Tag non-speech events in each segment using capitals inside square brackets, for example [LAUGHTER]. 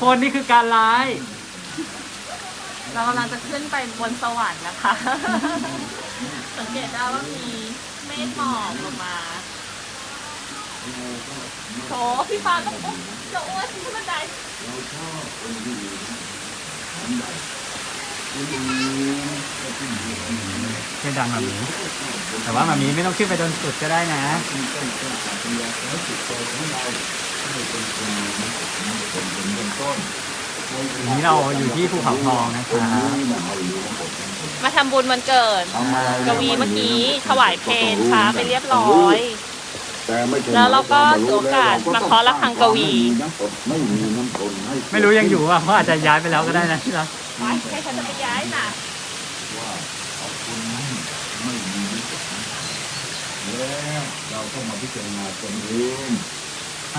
คนนี่คือการร้าย เรากำลังจะขึ้นไปบนสวรรค์นะคะ สังเกตได้ว่ามีเมฆหมอกลงมาโถพี่ฟ้าต้องอุ้มจะอ้วนขึ้นบันไดเชื่อดังแบบนี้ แต่ว่าแบบนี้ไม่ต้องขึ้นไปจนสุดก็ได้นะ วันนี้เราอยู่ที่ภูเขาทองนะครับมาทำบุญวันเกิดกวีเมื่อกี้ถวายเพลงพระไปเรียบร้อย แล้วเราก็ถือโอกาสมาเคาะระฆังกวี ไม่มีน้ำตนให้ไม่รู้ยังอยู่อะเขาอาจจะย้ายไปแล้วก็ได้นะที่รักไปให้ฉันจะไปย้ายน่ะแล้วเราต้องมาพิจารณาตนเอง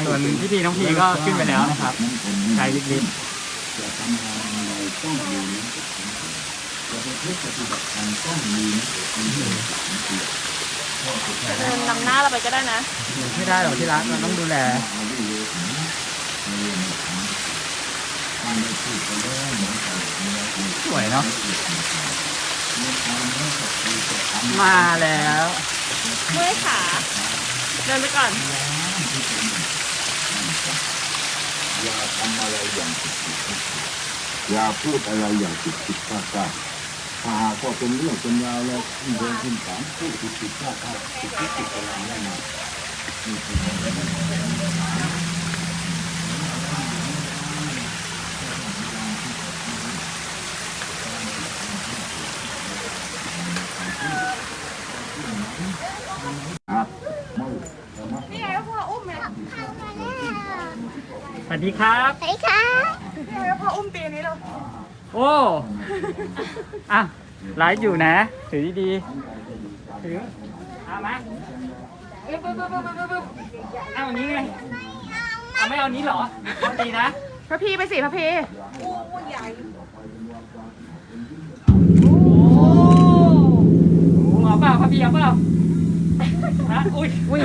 ส่วนพิธีน้องพีก็ขึ้นไปแล้วนะครับน้ำตนใช้ลิฟต์จะทำงานอะไรต้องมีน้ำตนจะไปเพื่อปฏิบัติธรรมต้องมีน้ำตนเดินนำหน้าเราไปก็ได้นะ ไม่ได้หรอกที่รักเราต้องดูแลสวยเนาะมาแล้วเมื่อยขาเดินไปก่อน อย่าทำอะไรอย่างผิดผิดอย่าพูดอะไรอย่างผิดผิดพลาดพลาดถ้าหากว่าเป็นเรื่องเป็นราวแล้วขึ้นเดินขึ้นศาลพูดผิดผิดพลาดพลาดผิดผิดผิดอะไรแน่นอนนี่คือความครับไม่ระมัด นี่ไงพ่ออุ้มไง สวัสดีครับนี่ไงพ่ออุ้มตีนี้เราโอ้อะไลฟ์อยู่นะ ถือดีๆถือเอามาปึ๊บปึ๊บปึ๊บปึ๊บปึ๊บปึ๊บเอาอันนี้ไงเอาไม่เอาอันนี้เหรอเอาตีนะพระพีไปสิพระพีโอ้โหเอาเปล่าพระพีเอาเปล่าฮะอุ้ยอุ้ย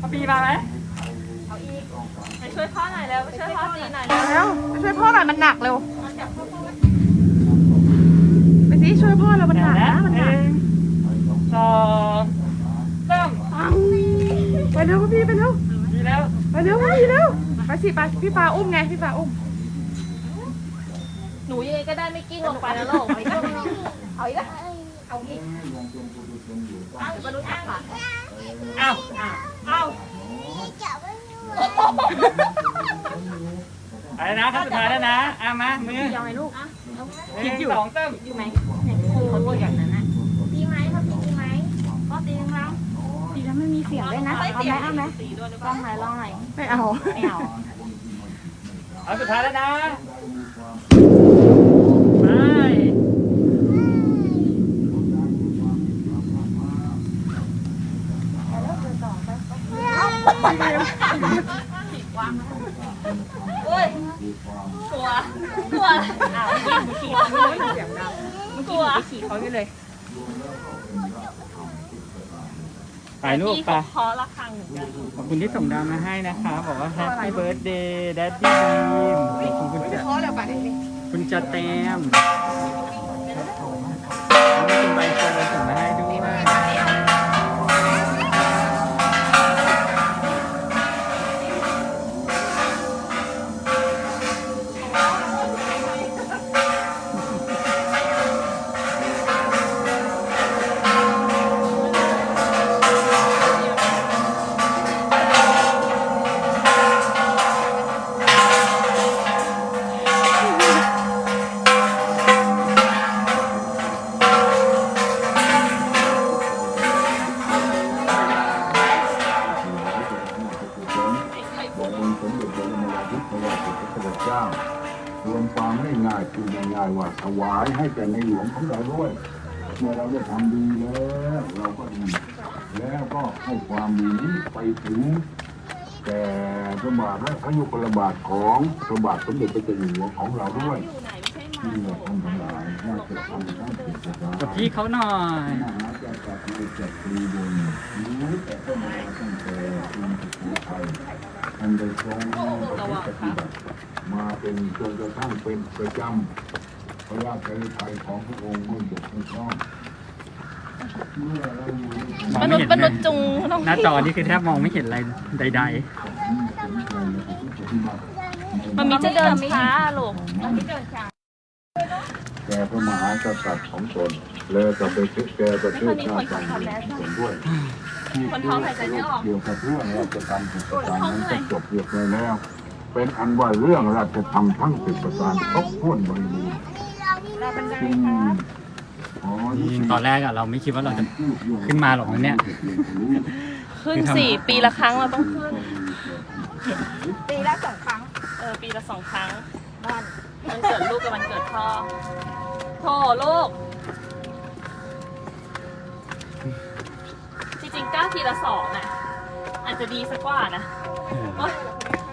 พระพีมาไหมไป ช่วยพ่อหน่อยแล้วไปช่วยพ่อตีหน่อยแล้วไปช่วยพ่อหน่อยมันหนักเร็วไปสิช่วยพ่อเรามันหนักนะมันหนักหนึ่งสองสามไปเร็วพี่ไปเร็วดีแล้วไปเร็วพี่เร็วไปสิไปพี่ปาอุ้มไงพี่ปาอุ้มหนูยังไงก็ได้ไม่กิ้งลงไปนะลูกเอาอีกเอาอีกนะเอาอีกเอามาดูจักค่ะเอ้าเอ้า อะไรนะขั้นสุดท้ายแล้วนะเอามามือยังไงลูกหนึ่งสองเติมอยู่ไหมเขาพูดอย่างนั้นนะดีไหมพ่อพีดีไหมพ่อตีแล้วดีแล้วไม่มีเสียงด้วยนะเอาเอาไหไหมมเอาเอาไหไหมมตีด้วยหรือเปล่าลองหน่อยลองหน่อยไม่เอาไม่เอาเอาสุดท้ายแล้วนะ ไป โอ้ยกลัวกลัวอ้าวยิงขี่ เขาไม่รู้เสียงดังกลัวขี่เขาอยู่เลยถ่ายรูปพี่ไปเขาเคาะระฆังเหมือนกันขอบคุณที่ส่งดาวมาให้นะคะ บอกว่า Happy Birthday Daddy Dream ขอบคุณคุณจะพ่อเร็วไปดิคุณจะเต็ม ของเราด้วย เมื่อเราได้ทำดีแล้วเราก็ดี แล้วก็ให้ความดีนี้ไปถึงแก่พระบาทและพระยุคลบาทของพระบาทสมเด็จพระเจ้าอยู่หัวของเราด้วยที่เราท่านทั้งหลายว่าจะทำทั้งจิตใจกับพี่เขาหน่อยมหาจักรพรรดิจักรีบุญรู้แต่ต้นมาตั้งแต่กรุงสุโขทัยอันได้ทรงประพฤติปฏิบัติมาเป็นจนกระทั่งเป็นประจำ ระราชไทยของพระองค์เมื่อจบไม่ชอบเมื่อเราอยู่ในมองมไม่นุษเห็ย์นมนุษย์จุงน้องหน้าพี่จอนี่คือแทบมองไม่เห็นอะไรใดมันมีจะเดินช้าลูกแกพระมหากษัตริย์ของตนแล้วก็ไปคิดแกประเทศชาติต่างๆของตนด้วยที่คนท้องหายใจไม่ออกเกี่ยวกับเรื่องราชการสิบประการนั้นก็จบเรียบร้อยแล้ว เป็นอันว่าเรื่องราชธรรมทั้งสิบประการครบถ้วนบริบูรณ์ จึงขอๆยุจริงติๆตอนแรกอะเราไม่คิดว่าเราจะขึ้นมาหรอกนะเนี่ยขึ้นสี่ปีละครั้งเราต้องขึ้น ปีละสองครั้ง เออปีละสองครั้งบ้านมันเกิดลูกกับมันเกิดพ่อโถลูก จริงๆก้าวทีละสองอะอาจจะดีสักกว่านะเออโอ๊ย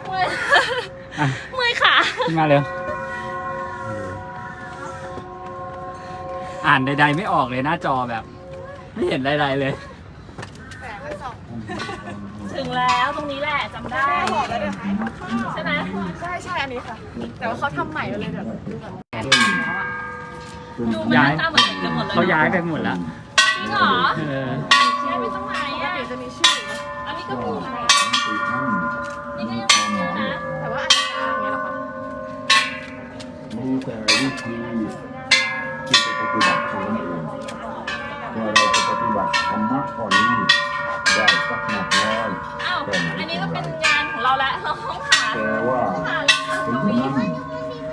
เมื่อยอะเมื่อยขา ขึ้นมาเร็ว อ่านใด ๆ ไม่ออกเลยหน้าจอแบบ ไม่เห็นใดๆเลย ถึงแล้วตรงนี้แหละจำได้ บอกแล้วด้วยค่ะใช่ไหมใช่ใช่อันนี้ค่ะ แต่ว่าเขาทำใหม่เลยเดี๋ยวดูก่อนดูมันหน้าตาเหมือนกันหมดเลยเขาย้ายไปหมดแล้วจริงเหรอเออย้ายไปตรงไหนปกอะติจะมีชื่อนะอันนี้ก็มีน บัติธรรมะข้อนี้ได้สักหนักร้อยอ้าวอันนี้ก็เป็นงานของเราแล้วเราต้องหาแต่ว่าหาถึงนั้น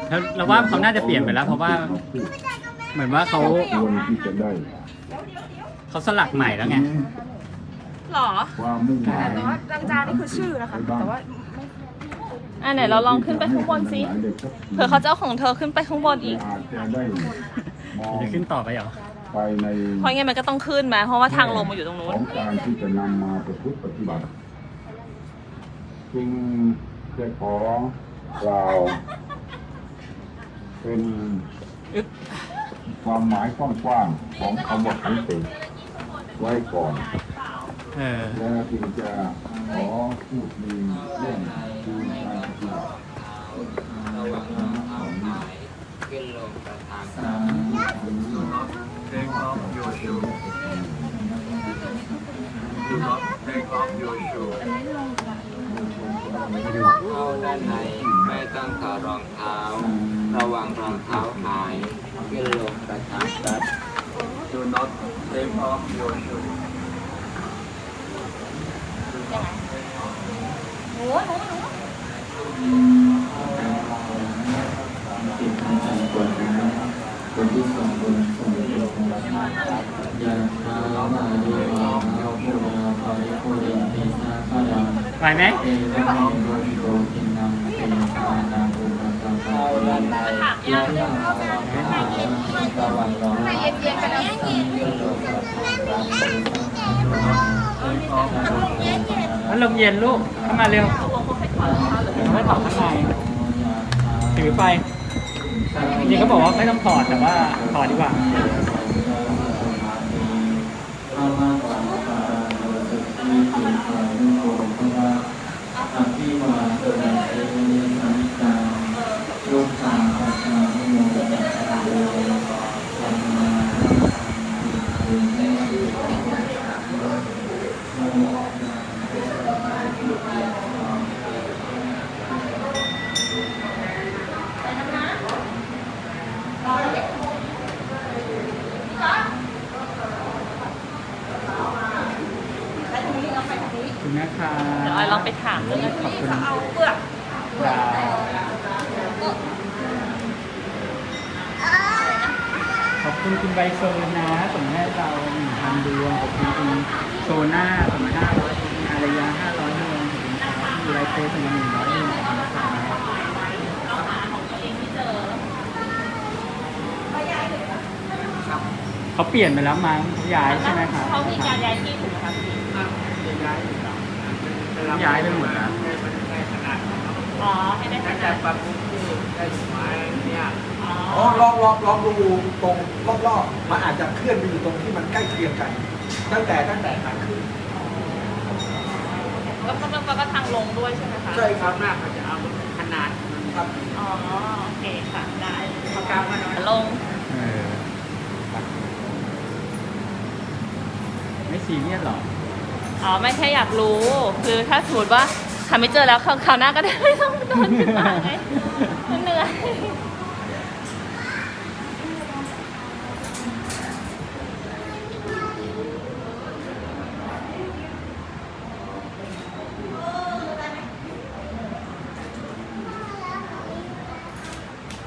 แล้วเราว่าเขาน่าจะเปลี่ยนไปแล้ว เพราะว่าเหมือนว่าเขาควรที่จะได้เขาสลักใหม่แล้วไงหรอความมุ่งหมายแต่ว่าจางๆนี่คือชื่อนะคะ แต่ว่าอะไหนเราลองขึ้นไปข้างบนสิเผื่อเขาจะเอาของเธอขึ้นไปข้างบนอีกอาจจะได้มองจะขึ้นต่อไปเหรอ ไปในเพราะงั้นมันก็ต้องขึ้นมา เพราะว่าทางลงมาอยู่ตรงนู้ขนองการที่จะนำมาประพฤติปฏิบัติจึงจะขอกล่าวเป็นอึ๊บความหมายกว้างๆของคำว่าขันติไว้ก่อนเออแล้วจึงจะขอพูดมีเรื่องดูการปฏิบัติระหว่างรองเท้าหายขึ้นลงประทา งสามเข้าด้านในไม่ต้องถอดรองเท้า ระวังรองเท้าหายขึ้นลงประทางสัต Do not take off your shoes คนที่สองคนสมัยโลกยาคาลามาเยวะเอาภูราภาริโคเรนติสาคารัง ไหวไหมพัดลมเย็นลูก เข้ามาเร็วไม่ถอดข้างในถือไฟจริงเขาบอกว่าไม่ต้องถอดแต่ว่าถอดดีกว่ามาตังปาโนสุขีติสานุโกภวะ อภิวาทนาเอเนสมิตังลูกสาวปัสสานุโมตัสสะโยสัมมาสัมพุทธัสสะ ขอบคุณนะคะ เดี๋ยวออยลองไปถามเรื่องนั้น ขอบคุณเอาเปลือกขอบคุณคุณใบเฟิร์นนะส่งให้เราหนึ่งพันดวงขอบคุณคุณโซน่าส่งมาห้าร้อยคุณอารยาห้าร้อยดวงขอบคุณครับคุณไลเฟสส่งมาหนึ่งร้อยดวงขอบคุณนะครับเขาเป ลี่ยนไปแล้วมั้งเขาย้ายใช่ไหมครับเขามีการย้ายที่ถูกไหมคะพี่เขาย้ายไปหมดแล้วอ๋อให้ได้ขนาดอ๋อลองลองลองดูตรงรอบๆมันอาจจะเคลื่อนไปอยู่ตรงที่มันใกล้เคียงกัน ตั้งแต่ตั้งแต่ทางขึ้นแล้วก็แล้วก็ทางลงด้วยใช่ไหมคะใช่ครับน่าจะเอาขนาดครับอ๋อโอเคค่ะได้เอากลางมาหน่อยลง เออไม่ ซีเรียสหรอ อ๋อ ไม่แค่อยากรู้ คือถ้าสมมติว่าหาไม่เจอแล้วคราวคราวหน้าก็ได้ไม่ต้องเดินขึ้นมาไงมันเหนื่อย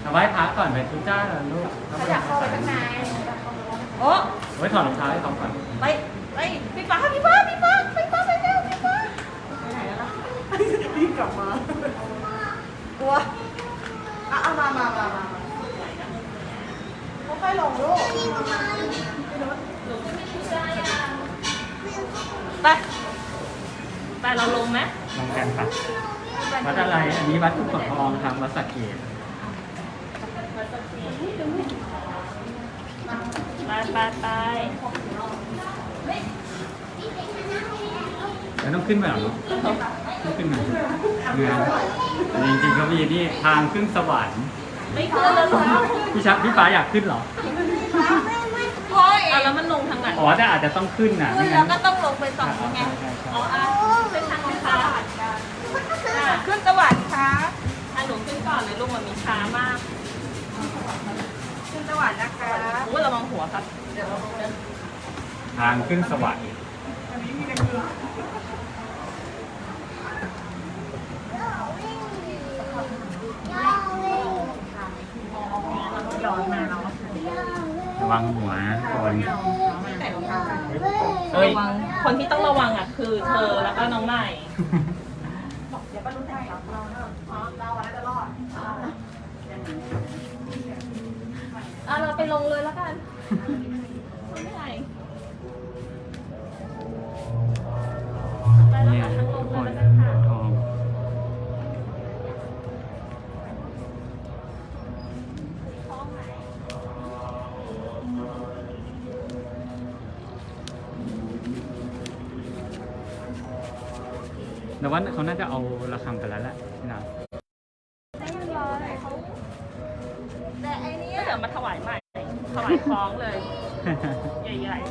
เอาไว้พักก่อนไปทุจ้าเหรอลูกอยากเข้าไปข้างในโอ้ไว้ถอดรองเท้าให้เขาก่อนไป ไปพี่ฟ้าพี่ฟ้าพี่ฟ้าพี่ฟ้าไปเร็วพี่ฟ้ารีบกลับมากลัวอะเอามามามามาค่อยๆลงลูกไปไปเราลงไหมลองกันปะวัดอะไร อันนี้วัดทุกข์ทองทางวัดสักเกตไปไปไป แล้วต้องขึ้นไปเหรอต้องขึ้นมาเรือจริงๆก็มีนี่ทางขึ้นสวรรค์ไม่ขึ้นแล้วเหรอพี่ชักพี่ฟ้าอยากขึ้นเหรอเอาแล้วมันลงทางไหนอ๋อแต่อาจจะต้องขึ้นนะขึ้นแล้วก็ต้องลงไปสองไงอ๋ออะไปทางไหนคะอะขึ้นสวรรค์ค่ะอะหนูขึ้นก่อนเลยลูกมันมีช้ามาก ขึ้นสวรรค์นะคะอุ้ยระวังหัวครับ ทางขึ้นสวรรค์ย้อนมาเนาะระวังหัวคนแต่รองเท้าเฮ้ย ระวังคนที่ต้องระวังอะคือเธอแล้วก็น้องใหม่ แต่ว่าเขาน่าจะเอาระฆังไปแล้วแหละพี่นาแต่ไอ้นี้เดี๋ยวมาถวายใหม่ ถวายคล้องเลย ใหญ่ๆ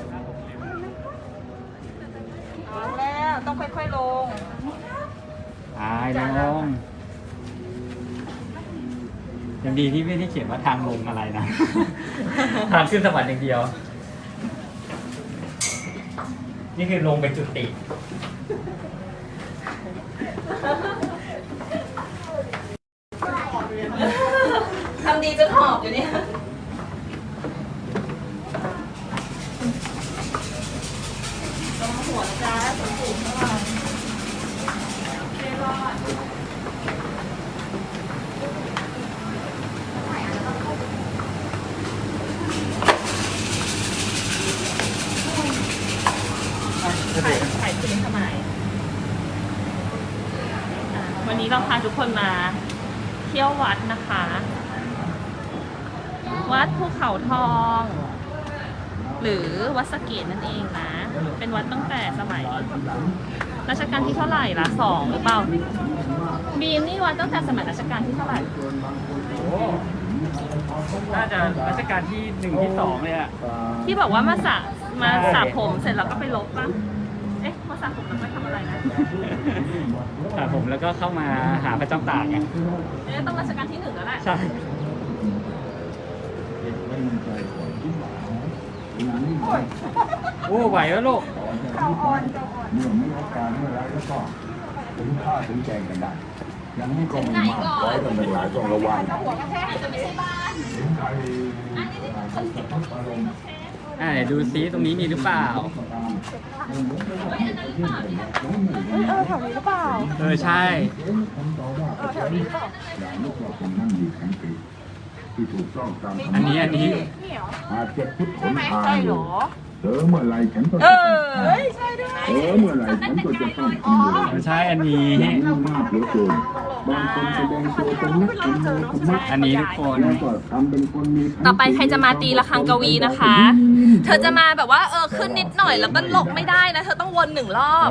เอาแล้วต้องค่อยๆลงอายลงยังดีที่ไม่ได้เขียนว่าทางลงอะไรนะ ทางขึ้นสวรรค์อย่างเดียว นี่คือลงเป็นจุติ Thank [LAUGHS] you. ทุกคนมาเที่ยววัดนะคะ วัดภูเขาทอง หรือวัดสะเกตนั่นเองนะ เป็นวัดตั้งแต่สมัยรัชกาลที่เท่าไหร่ละสองหรือเปล่าบีมนี่วัดตั้งแต่สมัยรัชกาลที่เท่าไหร่โอ้น่าจะรัชกาลที่หนึ่งที่สองเลยอะที่บอกว่ามาสระมาสระผมเสร็จแล้วก็ไปลบปะเอ๊ะมาสระผมแล้วไปทำอะไรนะ แต่ผมแล้วก็เข้ามาหาพระเจ้าตากไงเอ๊ะต้องรัชกาลที่หนึ่งแล้วแหละใช่โอ้ไหวแล้วลูกเมื่อมีโอกาสเมื่อไรแล้วก็ถึงข้าถึงแจงกันได้ยังไม่ก็ไม่มากขอให้ท่านทั้งหลายต้องระวังถึงใครอาจจะต้องอารมณ์ อ่าไหนดูซิตรงนี้มีหรือเปล่าเออแถวนี้หรือเปล่าเออใช่ผมตอบว่าประชาธิปไตยอย่าลุกว่าคนนั่งอยู่แข็งปีที่ถูกต้องตามอันนี้อันนี้อาจจะพุทธหนทางอยู่เอ อเมื่อไรฉันก็เอจะอเฮ้ยใช่ด้วยเออเมื่อไรฉันก็จะต้องกินเลยไม่ใช่อันนี้มากเหลือเกินบางคนแสดงตัวเป็นนักเป็นนักเป็นนักอันนี้ทุกคนแล้วก็ทำเป็นคนมีต่อไปใครจะมาตีระฆังกวีนะคะ เธอจะมาแบบว่าเออขึ้นนิดหน่อยแล้วก็หลบไม่ได้นะ เธอต้องวนหนึ่งรอบ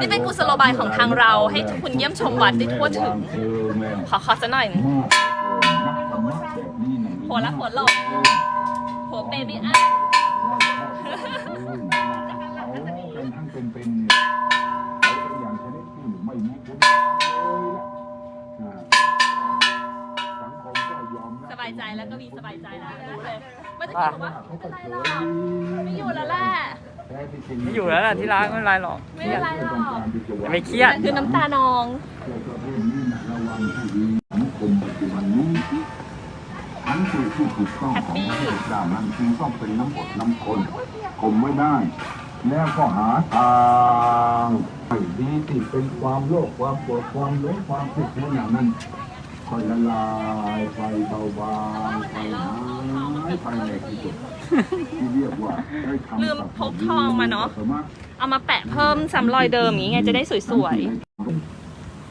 นี่เป็นกุศโลบายของทางเราให้ทุกคนเยี่ยมชมวัดได้ทั่วถึง ขอขอสักหน่อยหนึ่งหัวละหัวหลบหัวเบบี้อะ เขาเป็นทั้งเป็นเป็นเขาเป็นอย่างชนิดที่ไม่มีคุณธรรมเลยล่ะอ่าสังคมก็ยอมรับสบายใจแล้วก็มีสบายใจแล้วนะเลยไม่ต้องคิดว่าไม่เป็นไรหรอกไม่อยู่แล้วแหละแท้ที่จริงไม่อยู่แล้วล่ะที่รักไม่เป็นไรหรอกไม่เป็นไรหรอกอย่าไปเครียด คือน้ำตานองแต่ก็เรื่องนี้นะระวังให้ดีสังคมปัจจุบันนี้ ทั้งสิ่งที่ถูกต้องของพระพุทธเจ้านั้นจึงต้องเป็นน้ำอดน้ำคนคมไม่ได้ แล้วก็หาทางให้ดีที่เป็นความโลภความโกรธความหลงความผิดในอย่างนั้นค่อยละลายไปเบาบางไปหายไปในที่สุดที่เรียกว่าได้ทำลืมพกทองมาเนอะเอามาแปะเพิ่มซ้ำรอยเดิมอย่างงี้ไงจะได้สวย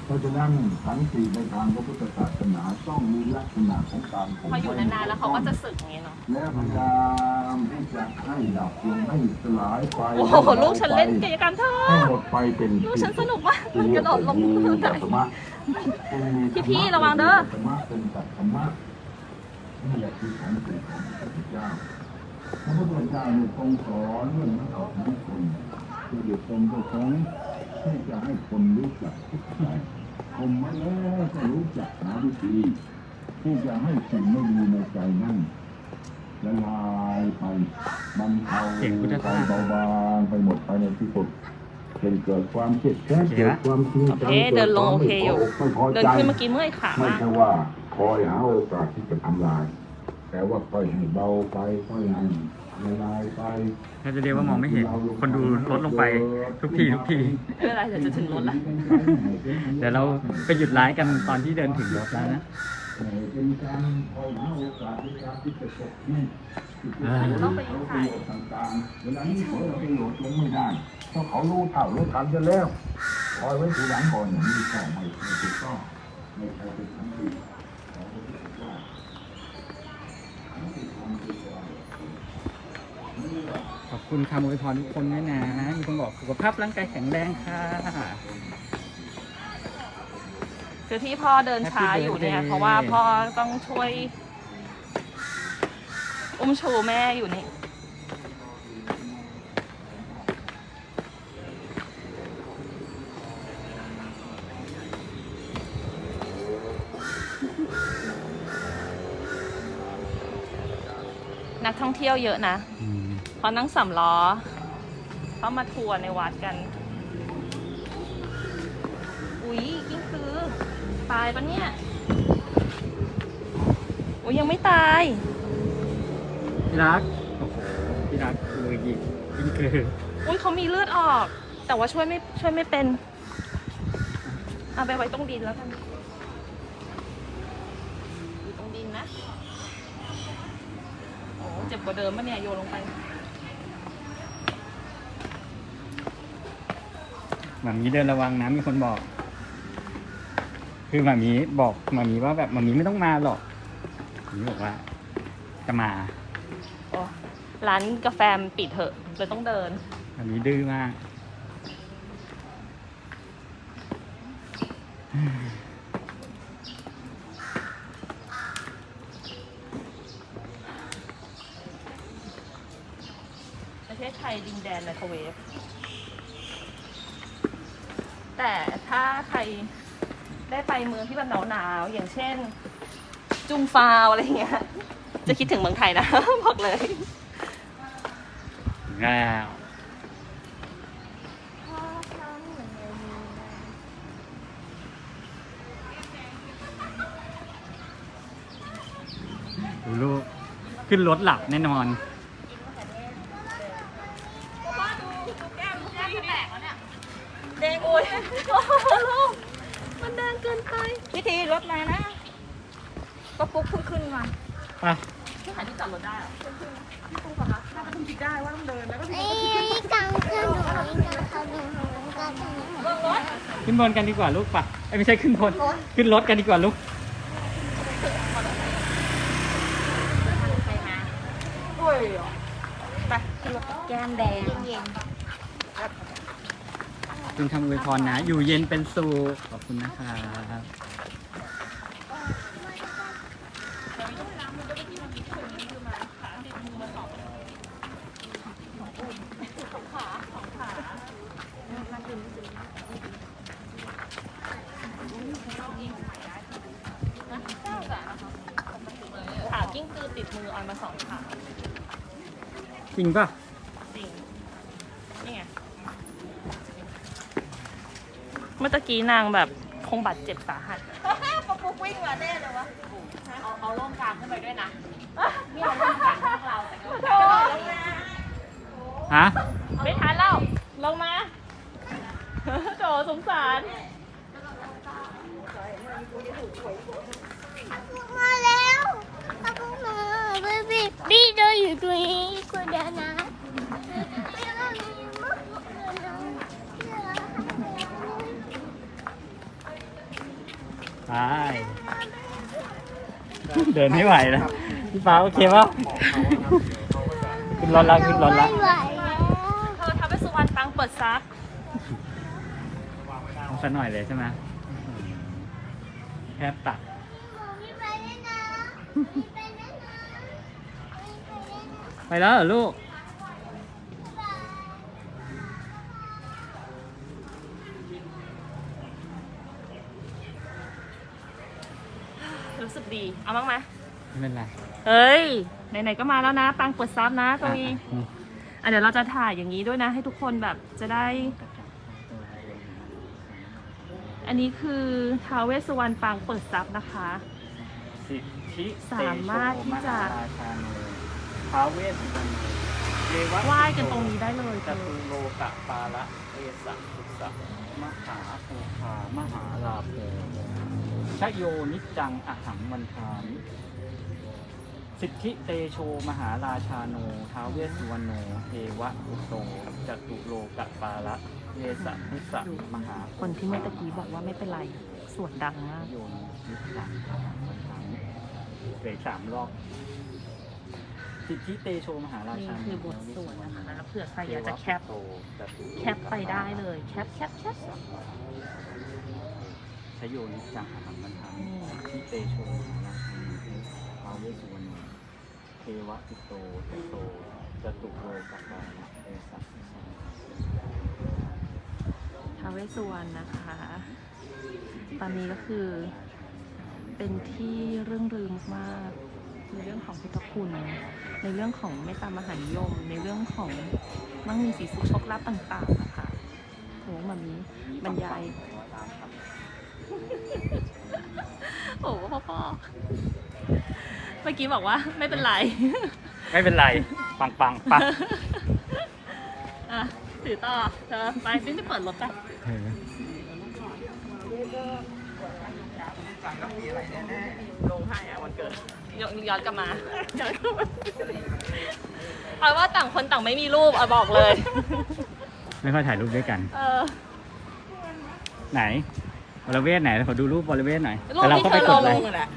เพราะฉะนั้นทั้งสี่ในทางพระพุทธศาสนาต้องมีลักษณะของการๆพออยู่นานๆแล้วเขาก็จะสึกอย่างงี้เนาะและพยายามที่จะให้ดับลงให้สลายไปโอ้โหลูกฉันเล่นกิจกรรมเธอให้หมดไปเป็นลูกฉันสนุกมากกระโดดลงพื้นได้พี่ๆระวังเด้อธรรมะเป็นสัตธรรมะนี่แหละคือของจริงของพระพุทธเจ้าพระพุทธเจ้าเนี่ยทรงสอนเรื่องนั้นของคนคือเด็กทรงก็ทรงที่จะให้คนรู้จักทุกอย่าง คนมาแล้วก็รู้จักหาวิธีที่จะให้สิ่งไม่ดีในใจนั่นละลายไปบรรเทาเก่งพุทธไปทาสเบาบางไปหมดไปในที่สุดเป็นเกิดความเจ็บแค้นโอเคเกิดนะความจริงโอเคเดินลงโอเคอยู่ไม่พอเดินใจขึ้นเมื่อกี้เมื่อยขาไม่มากใช่ว่าคอยหาโอกาสที่จะทำลาย แต่ว่าค่อยให้เบาไปค่อยให้ละลายไปเราจะเรียกว่ามองไม่เห็น คนดูลดลงไปทุกทีทุกที ไม่เป็นไรเดี๋ยวจะถึงรถละ เดี๋ยวเราไปหยุดไลฟ์กันตอนที่เดินถึงรถแล้วนะเป็นการคอยหาโอกาสในการที่จะตกที่อ่าต้องไปถ่ายต่างๆเวลานี้เขาเราไปโหลดลงไม่ได้เพราะเขารู้เท่ารู้ทันจะแล้วคอยไว้ทีหลังก่อนอย่างนี้ก็ไม่ไม่ถูกต้องไม่ใช่เป็นทั้งปีของพระพุทธเจ้า ขอบคุณคำอวยพรทุกคนด้วยนะ มีคนบอกสุขภาพร่างกายแข็งแรงค่ะ คือที่พ่อเดินช้าอยู่เนี่ย Happy birthday เพราะว่าพ่อต้องช่วย อุ้มชูแม่อยู่นี่ นักท่องเที่ยวเยอะนะ อืม เพราะนั่งสำล้อเขามาทัวร์ในวัดกัน อุ๊ยกิ้งคือ ตายปะเนี่ย อุ๊ยยังไม่ตาย พี่รัก โอ้โห พี่รักเลยยิงยิงคืออุ๊ยเขามีเลือดออก แต่ว่าช่วยไม่ช่วยไม่เป็น เอาไปไว้ตรงดินแล้วกันอยู่ตรงดินนะ โอ้เจ็บกว่าเดิมปะเนี่ยโยนลงไป หมามีเดินระวังนะมีคนบอก คือหมามีบอกหมามีว่าแบบหมามีไม่ต้องมาหรอกหมามีบอกว่า จะมาโอ้ร้านกาแฟมันปิดเถอะเลยต้องเดินหมามีดื้อมาก ประเทศไทยดินแดนไมโครเวฟ แต่ถ้าใคร ได้ไปเมืองที่แบบหนาวๆอย่างเช่น จุงฟาวอะไรเงี้ย จะคิดถึงเมืองไทยนะ บอกเลยงแล้วดูลูกขึ้นรถหลับแน่นอน แดงโอ้ยลูกมันแดงเกินไปพิธีรถมานะก็ปุ๊กเพิ่งขึ้นมาไปหาที่จอดรถได้เหรอพี่ปูปะคะถ้าคุณคิดได้ว่าต้องเดินแล้วก็พี่ไอ้ปูก็คิดกังขนมกังขนมกังขนมลงรถขึ้นบนกันดีกว่าลูกปะเอ้ยไม่ใช่ขึ้นบนขึ้นรถกันดีกว่าลูกโอ้ยเหรอไปขึ้นรถแก้มแดงคุณคำอวยพรนะ อยู่เย็นเป็นสุขขอบคุณนะครับ ขากิ้งกือติดมือออนมาสองขา จริงป่ะ จริง นี่ไง เมื่อตะกี้นางแบบคงบาดเจ็บสาหัส ปะปุ๊กวิ่งมาแน่เลยวะเอาเอาล่มกลางขึ้นไปด้วยนะไม่เอาล่มกลางพวกเราแต่ก็โอ้ยฮะ ไม่ทันแล้ว ลงมาโถสงสาร มาแล้วเอาพวก มาเบบี้บี้เดินอยู่ตรงนี้คนเดียวนะไปเดินไม่ไหวแล้วพี่ฟ้าโอเคป่ะขึ้นรถละขึ้นรถละไม่ไหวแล้วเธอทำให้สุวรรณปังเปิดซักเอาสักหน่อยเลยใช่ไหมแคบตัก ไม่ไปแล้วนะไม่ไปแล้วนะ ไม่ไปแล้วนะไปแล้วเหรอลูก รู้สึกดี เอาบ้างไหมไม่เป็นไรเฮ้ย ไหนๆก็มาแล้วนะ ปังเปิดซับนะตรงนี้อะอะเดี๋ยวเราจะถ่ายอย่างนี้ด้วยนะ ให้ทุกคนแบบจะได้ อันนี้คือท้าวเวสสุวรรณปางเปิดซับนะคะ สิทธิสามารถที่จะเตโชมหาราชาโน ท้าวเวสสุวรรณเทวะไหว้กันตรงนี้ได้เลยจตุโลกะปาละเอสะสุสะมหาโภคามหาลาโภชโยนิจจังอหังวันทามิสิทธิเตโชมหาราชาโนท้าวเวสสุวรรณโนเทวะอุโตจตุโลกะปาละเอสะพุสะมหาโภคนที่เมื่อตะกี้บอกว่าไม่เป็นไร สวดดังมาก โยนิจจังอหังวันทามิเหลืออกสามรอบ สิทธิเตโชมหารานี่ชาโนคือบทสวดนะคะเผื่อใครอยากจะแคปเทวะอุโตจตุโลกะแคปไปได้เลย แคปแคปแคป ชโยนิจจังอหังวันทามินี่ที่เตโชมหาราชานีพาเวสสุวรรณเทวะติโตเตโตจตุโลกัปปานะเอสัสสะท้าวเวสสุวรรณนะคะ ตอนนี้ก็คือเป็นที่เรื่องลือมากๆ ในเรื่องของพุทธคุณ ในเรื่องของเมตตามหานิยม ในเรื่องของมั่งมีสีสุขโชคลาภต่างๆนะคะโหมันมีบรรยาย โอ้พ่อพ่อเมื่อกี้บอกว่าไม่เป็นไร ไม่เป็นไร ปังปังปังอะถือต่อเธอไปซิไม่เปิดรถไป ลงให้อะวันเกิดย้อนย้อนกลับมาย้อนกลับมาเอาว่าต่างคนต่างไม่มีรูปเอาบอกเลย ไม่ค่อยถ่ายรูปด้วยกัน เออไหนบริเวณไหนขอดูรูปบริเวณหน่อยรูปแต่เราที่เข้าเธไปอกลดงไลค์แหละ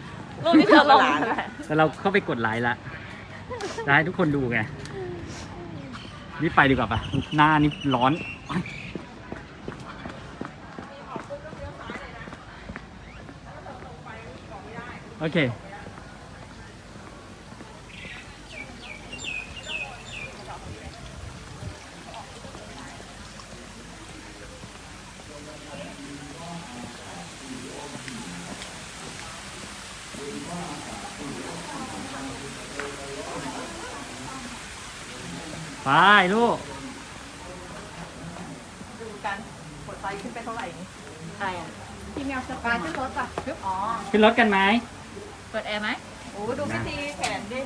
รูปที่เธอลงนั่นแหละแต่เราเข้าไปกดไลค์ละจะให้ทุกคนดูไงนี่ไปดีกว่าปะหน้านี่ร้อน โอเค ไปลูก ดูกันกดไฟขึ้นไปเท่าไหร่นี่ใครอะพี่แมวสปาขึ้นรถป่ะอ๋อ ขึ้นรถกันไหม เปิดแอร์ไหมโอ้ดูพิธีแขนดิ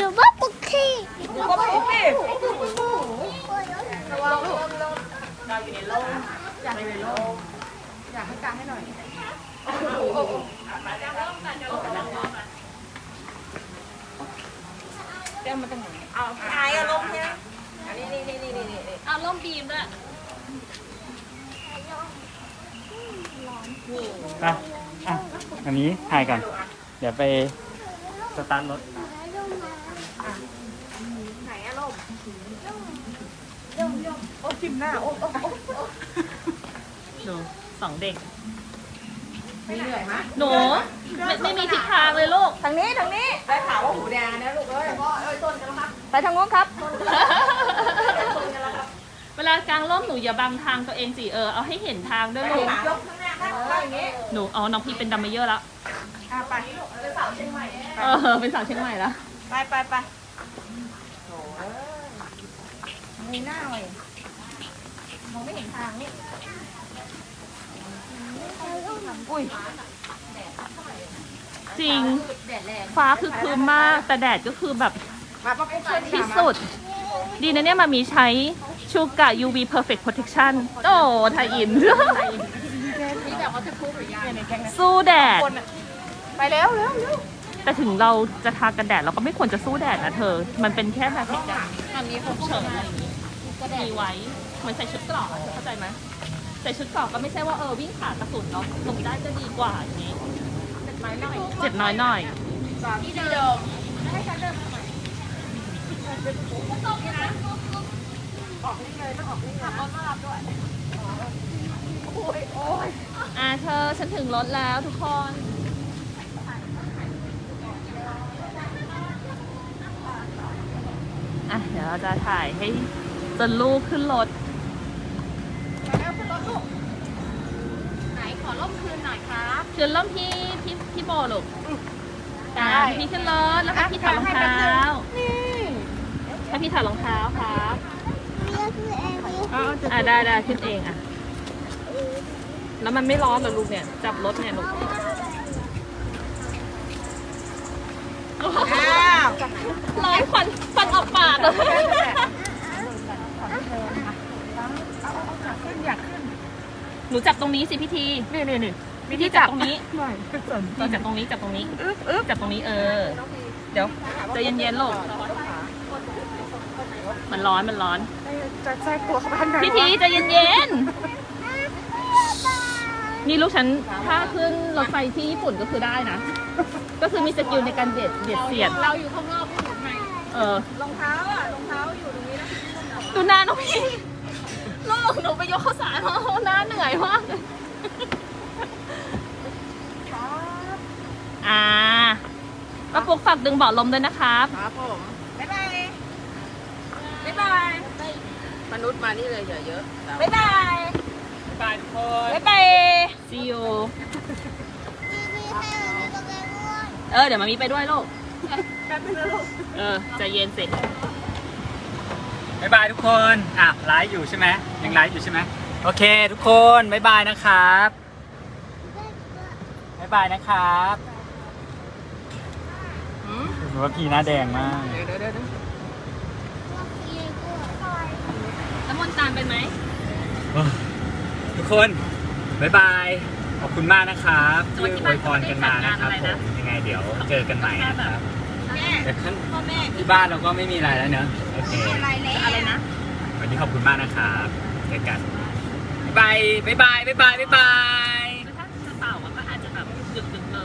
ดูว่าปุ๊กขี้ดูก็ปุ๊บดิระวังลูกเราอยู่ในร่มอยากอยู่ในร่มอยากให้กางให้หน่อยเอามาตรงไหนเอาไอ้อารมณ์เนี่ยอันนี้นี่นี่นี่นี่นี่เอาล่มบีมด้วยอะอะอันนี้ถ่ายก่อน เดี๋ยวไปสตาร์ทรถไหนอารมณ์โอ้จิ้มหน้า โอ้โอ้โอ้ดูสองเด็กไม่เหนื่อยมะหนูไม่ไม่มีทิศทางเลยลูก ทางนี้ ทางนี้ได้ข่าวว่าหูแดงนะลูกเอ้ยพ่อเอ้ยต้นกันแล้วครับ ไปทางโน้นครับต้นกันแล้วครับ เวลากลางร่มหนูอย่าบังทางตัวเองสิเออเอาให้เห็นทางด้วยลูกยกข้างหน้าครับอย่างนี้ หนูอ๋อน้องพี่เป็นดัมเมเยอร์แล้ว อะไปลูกเป็นสาวเชียงใหม่เออเป็นสาวเชียงใหม่แล้วไปไปไปโอ้ยมีหน้าหน่อยมองไม่เห็นทางนี่อุ้ยจริง ฟ้าคือครึ้มมาก แต่แดดก็คือแบบมาป้าช่วยที่สุด ดีนะเนี่ยมามีใช้ชูกะ UV Perfect Protection โอ้ไทยอิน สู้แดด ไปแล้วเร็วเร็วแต่ถึงเราจะทากันแดดเราก็ไม่ควรจะสู้แดดนะเธอ มันเป็นแค่แบบเหตุการณ์มันมีฉุกเฉินอะไรอย่างงี้ก็มีไว้เหมือนใส่ชุดเกราะอะเธอเข้าใจไหมใส่ชุดเกราะก็ไม่ใช่ว่าเออวิ่งผ่ากระสุนเนาะหลบได้ก็ดีกว่าอย่างงี้เจ็บน้อยหน่อยเจ็บน้อยหน่อยที่เดิมอะเธอฉันถึงรถแล้วทุกคน อะเดี๋ยวเราจะถ่ายให้จนลูกขึ้นรถไหนขอร่มคืนหน่อยครับขึ้นร่มพี่พี่พี่โบลูกอะพี่ขึ้นรถแล้วให้พี่ถอดรองเท้าให้พี่ถอดรองเท้าครับเรียกคือเองเรียกอะได้ได้ขึ้นเองอะ แล้วมันไม่ร้อนเหรอลูกเนี่ยจับรถเนี่ยลูกอ้า วร้อนควันควันออกปากเลยขึ้นอยากขึ้นหนูจับตรงนี้สิพี่ทีนี่นี่นี่พี่ทีจับตรงนี้ไม่สนนี่จับตรงนี้จับตรงนี้อึ๊บอึ๊บจับตรงนี้เออ เดี๋ยวใจเย็นๆลูกมันร้อนมันร้อนจะแทรกตัวเข้าไปข้างในพี่ทีใจเย็นๆนี่ลูกฉันถ้าขึ้นรถไฟที่ญี่ปุ่นก็คือได้นะ ก็คือมีสกิลในการเด็ดเด็ดเสียด เราอยู่ข้างนอกอยู่ข้างในเออรองเท้าอะรองเท้าอยู่ตรงนี้นะดูหน้าน้องพี่ลูกหนูไปยกข้าวสารมาหน้าเหนื่อยมากเลยอ่าป้าปุ๊กฝากดึงเบาะลมด้วยนะครับครับผมบ๊ายบายบ๊ายบายมนุษย์มานี่เลยเยอะๆบ๊ายบายบายทุกคนบ๊ายบาย see you พี่ให้ เรามีตัวเองด้วยเออเดี๋ยวมามีไปด้วยลูกแป๊บนึงนะลูกเออใจเย็นสิบายบายทุกคนอะไลฟ์อยู่ใช่ไหมยังไลฟ์อยู่ใช่ไหมโอเค ทุกคนบายบายนะครับบายบายนะครับหนูว่าพี่หน้าแดงมากเดี๋ยวเดี๋ยวเดี๋ยวน้ำมนต์ตามเป็นไหมทุกคนบายบาย ขอบคุณมากนะครับส่วนที่ที่อบ้าวนยพรกันมานะครับเขาไม่ได้ผจัดงานอะไรนะมยังไงเดี๋ยวเจอกันใหม่นะครับแม่เดี๋ยวข้างพ่อแม่ที่บ้านเราก็ไม่มีอะไรแล้วเนอะโอเคอะไรนะวันนี้ขอบคุณมากนะครับเจอกันบายบายบายบายบายบาย